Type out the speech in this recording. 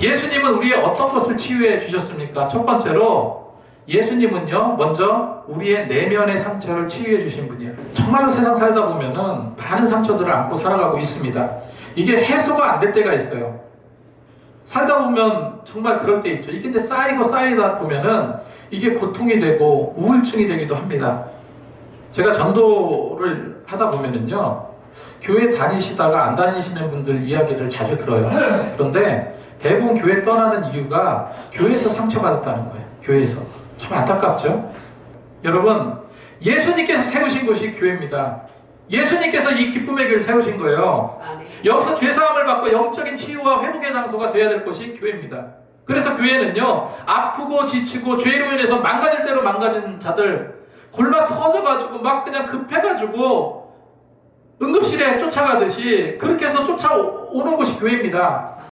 예수님은 우리의 어떤 것을 치유해 주셨습니까? 첫 번째로 예수님은요, 먼저 우리의 내면의 상처를 치유해 주신 분이에요. 정말로 세상 살다 보면은 많은 상처들을 안고 살아가고 있습니다. 이게 해소가 안 될 때가 있어요. 살다 보면 정말 그럴 때 있죠. 이게 이제 쌓이고 쌓이다 보면은 이게 고통이 되고 우울증이 되기도 합니다. 제가 전도를 하다 보면은요, 교회 다니시다가 안 다니시는 분들 이야기를 자주 들어요. 그런데 대부분 교회 떠나는 이유가 교회에서 상처받았다는 거예요. 교회에서. 참 안타깝죠? 여러분, 예수님께서 세우신 곳이 교회입니다. 예수님께서 이 기쁨의 교회를 세우신 거예요. 여기서 죄사함을 받고 영적인 치유와 회복의 장소가 되어야 될 것이 교회입니다. 그래서 교회는요, 아프고 지치고 죄로 인해서 망가질 대로 망가진 자들, 골마 터져가지고 막 그냥 급해가지고 응급실에 쫓아가듯이 그렇게 해서 쫓아오는 곳이 교회입니다.